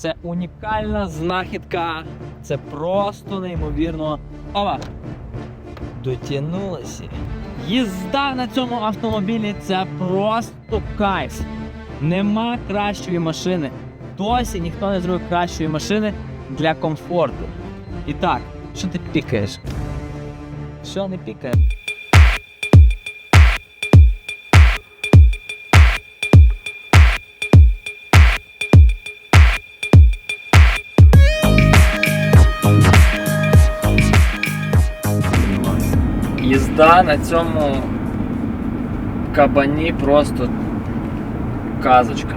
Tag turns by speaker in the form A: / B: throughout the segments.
A: Це унікальна знахідка. Це просто неймовірно. Ова! Дотягнулася. Їзда на цьому автомобілі це просто кайф. Нема кращої машини. Досі ніхто не зробив кращої машини для комфорту. І так, що ти пікаєш? Що не пікає? Їзда на цьому кабані просто казочка.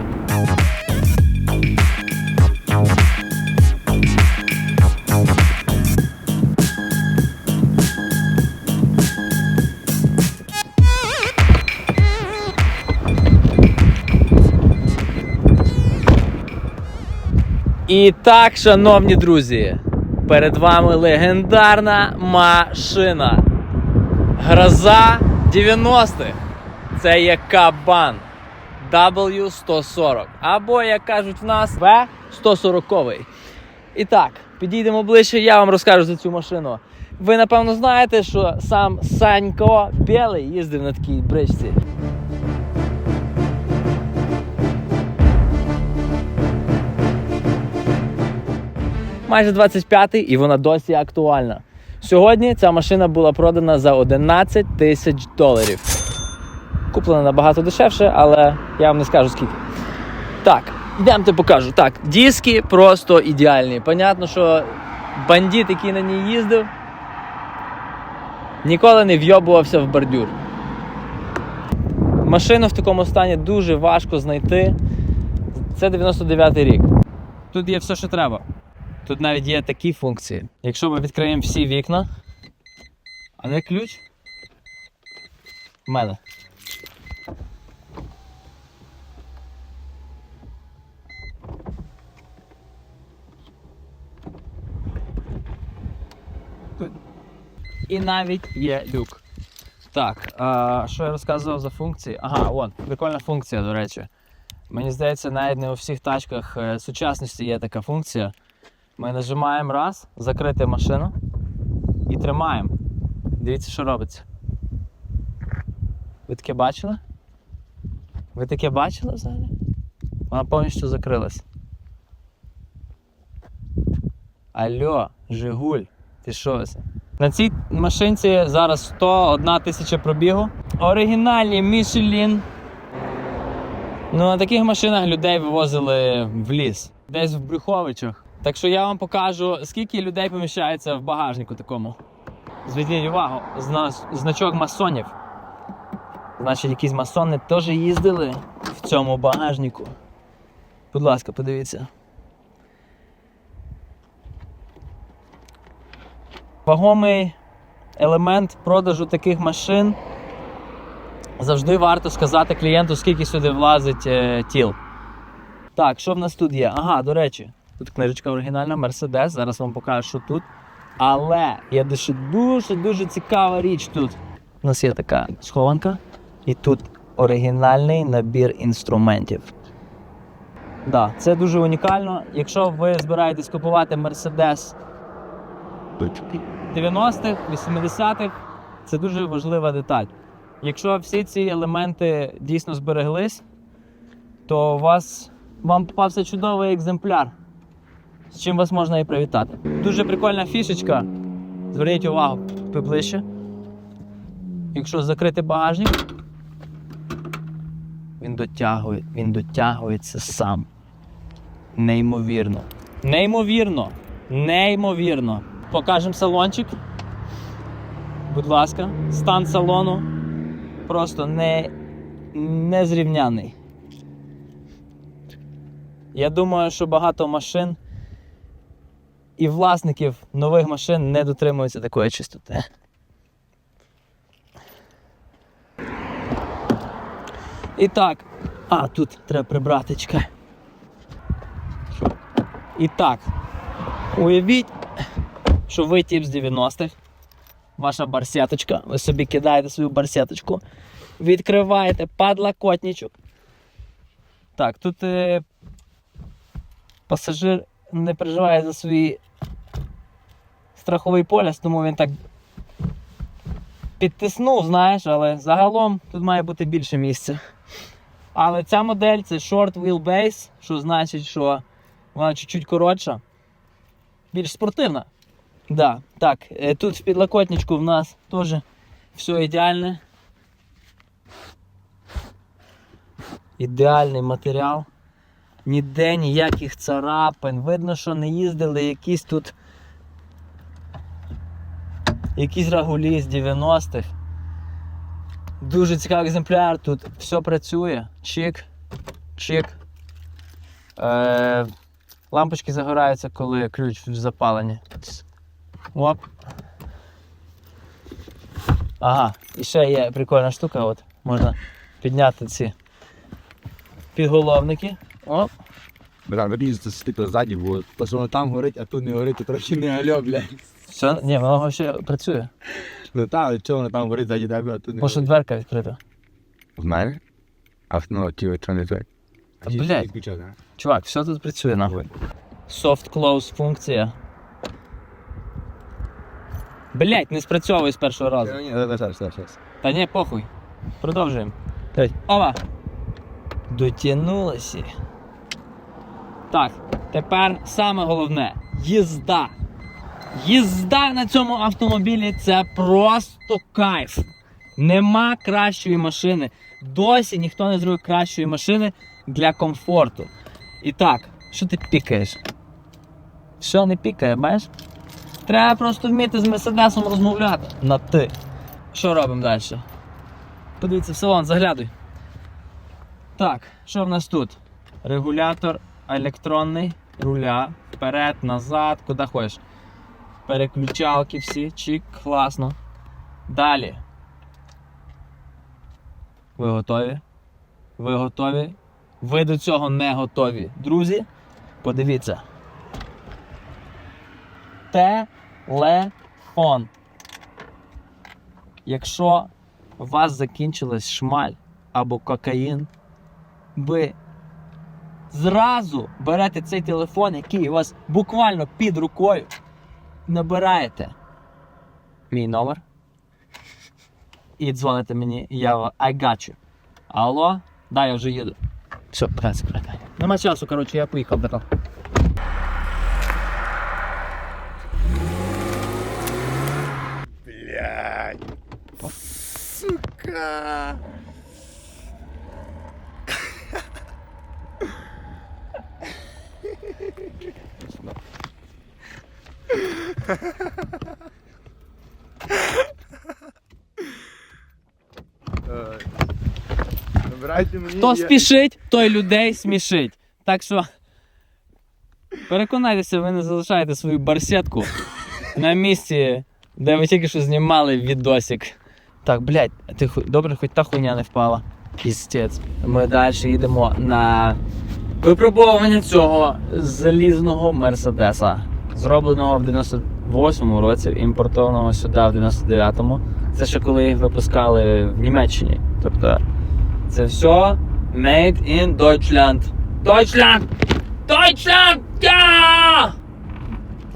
A: І так, шановні друзі, перед вами легендарна машина. Гроза 90-х. Це є кабан W140. Або, як кажуть в нас, В140. І так, підійдемо ближче, я вам розкажу за цю машину. Ви напевно знаєте, що сам Санько Білий їздив на такій бричці. майже 25-й і вона досі актуальна. Сьогодні ця машина була продана за 11 тисяч доларів. Куплена набагато дешевше, але я вам не скажу скільки. Так, йдемте покажу. Так, диски просто ідеальні. Понятно, що бандит, який на ній їздив, ніколи не вйобувався в бордюр. Машину в такому стані дуже важко знайти. Це 99-й рік. Тут є все, що треба. Тут навіть є такі функції. Якщо ми відкриємо всі вікна. А де ключ? У мене. І навіть є люк. Так, а, що я розказував за функції? Ага, от, прикольна функція, до речі. Мені здається, навіть не у всіх тачках е, сучасності є така функція. Ми нажимаємо раз, закрити машину і тримаємо. Дивіться, що робиться. Ви таке бачили? Ви таке бачили взагалі? Вона повністю закрилась. Алло, Жигуль, ти це? На цій машинці зараз 101 тисяча пробігу. Оригінальні Michelin. Ну, на таких машинах людей вивозили в ліс, десь в Брюховичах. Так що я вам покажу, скільки людей поміщається в багажнику такому. Зверніть увагу, зна- значок масонів. Значить, якісь масони теж їздили в цьому багажнику. Будь ласка, подивіться. Вагомий елемент продажу таких машин завжди варто сказати клієнту, скільки сюди влазить е, тіл. Так, що в нас тут є? Ага, до речі, тут книжечка оригінальна, Mercedes, зараз вам покажу, що тут. Але є дуже дуже дуже цікава річ тут. У нас є така схованка, і тут оригінальний набір інструментів. Да, це дуже унікально. Якщо ви збираєтесь купувати Mercedes 90-х, 80-х, це дуже важлива деталь. Якщо всі ці елементи дійсно збереглись, то у вас вам попався чудовий екземпляр, з чим вас можна і привітати. Дуже прикольна фішечка. Зверніть увагу поближче. Якщо закрити багажник, він дотягує, він дотягується сам. Неймовірно. Неймовірно. Неймовірно. Покажемо салончик. Будь ласка, стан салону просто не, незрівняний. Я думаю, що багато машин і власників нових машин не дотримуються такої чистоти. І так, а, тут треба прибрати, чекай. І так, уявіть, що ви тип з 90-х, ваша барсеточка, ви собі кидаєте свою барсеточку, відкриваєте падлокотничок. Так, тут е, пасажир не переживає за свій страховий поліс, тому він так підтиснув, знаєш, але загалом тут має бути більше місця. Але ця модель це short wheelbase, що значить, що вона чуть-чуть коротша, більш спортивна. Да, так, е, тут в підлокотничку в нас теж все ідеальне. Ідеальний матеріал. Ніде ніяких царапин. Видно, що не їздили якісь тут. Якісь рагулі з 90-х. Дуже цікавий екземпляр, тут все працює. Чик, чик. Е, лампочки загораються, коли ключ в запаленні. Оп. Ага, і ще є прикольна штука, от можна підняти ці підголовники. Оп.
B: Бля, вирізати стекло ззаді, бо то, що воно там горить, а тут не горить, то трохи не альо, бля.
A: Все, ні, воно ще працює.
B: Ну та, але чого воно там горить ззаді тебе, а тут не
A: Може
B: горить.
A: дверка відкрита.
B: В мене? А в ну, ті що не так.
A: Та, блядь. Чувак, все тут працює нахуй. Soft close функція. Блять, не спрацьовує з першого разу.
B: Ні, зараз, зараз, зараз.
A: Та ні, похуй. Продовжуємо. Ова! Дотягнулося. Так, тепер саме головне їзда. Їзда на цьому автомобілі це просто кайф. Нема кращої машини. Досі ніхто не зробив кращої машини для комфорту. І так, що ти пікаєш? Що не пікає, бачиш? Треба просто вміти з Мерседесом розмовляти на ти. Що робимо далі? Подивіться в салон, заглядуй. Так, що в нас тут? Регулятор електронний, руля, вперед, назад, куди хочеш. Переключалки всі, чик, класно. Далі. Ви готові? Ви готові? Ви до цього не готові. Друзі, подивіться. Телефон. Якщо у вас закінчилась шмаль або кокаїн, ви зразу берете цей телефон, який у вас буквально під рукою, набираєте мій номер і дзвоните мені, я I got you. Алло, да, я вже їду. Все, праця, праця. Нема часу, коротше, я поїхав, братан.
B: Блядь. Сука. Мені.
A: Хто
B: я-
A: спішить, той людей смішить. Так що переконайтеся, ви не залишаєте свою барсетку на місці, де ви тільки що знімали відосик. Так, блядь, ти ху... добре, хоч та хуйня не впала. Пістець. Ми далі їдемо на випробовування цього залізного мерседеса, зробленого в 98-му році, імпортованого сюди в 99-му. Це ще коли їх випускали в Німеччині. Тобто це все made in Deutschland. Deutschland! Deutschland! Ja!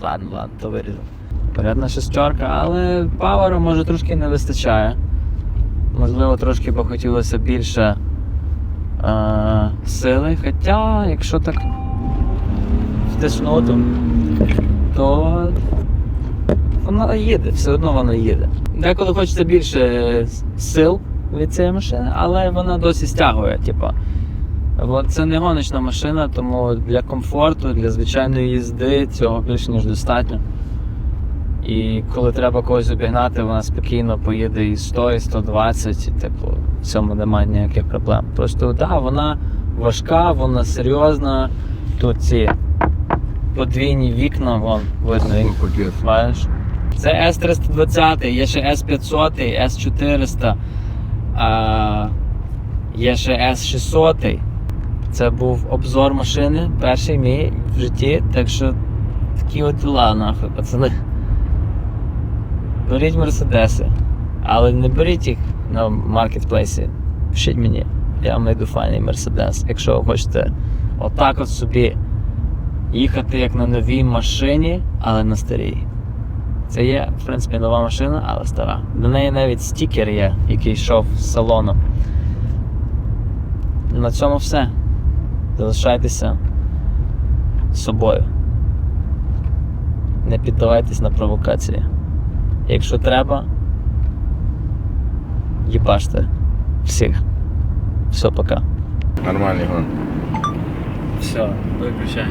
A: Ладно, ладно, то вирізав. Порядна шестерка, але паверу може трошки не вистачає. Можливо, трошки б хотілося більше е, сили. Хоча, якщо так втиснути, то вона їде, все одно вона їде. Деколи хочеться більше сил від цієї машини, але вона досі стягує. Типу. От це не гоночна машина, тому для комфорту, для звичайної їзди цього більше ніж достатньо. І коли треба когось обігнати, вона спокійно поїде і 100, і 120, і, типу, в цьому немає ніяких проблем. Просто так, да, вона важка, вона серйозна. Тут ці подвійні вікна, вон видно. Бачиш? Це S320, є ще S500, S400, а, є ще S600. Це був обзор машини, перший мій в житті, так що такі от діла, нахуй, пацани. Беріть мерседеси, але не беріть їх на маркетплейсі. Пишіть мені, я вам знайду файний мерседес. Якщо ви хочете отак от собі їхати як на новій машині, але на старій. Це є, в принципі, нова машина, але стара. До неї навіть стікер є, який йшов з салону. На цьому все. Залишайтеся собою. Не піддавайтесь на провокації. Якщо треба, їбаште всіх. Все, пока.
B: Нормальний гон.
A: Все, виключай.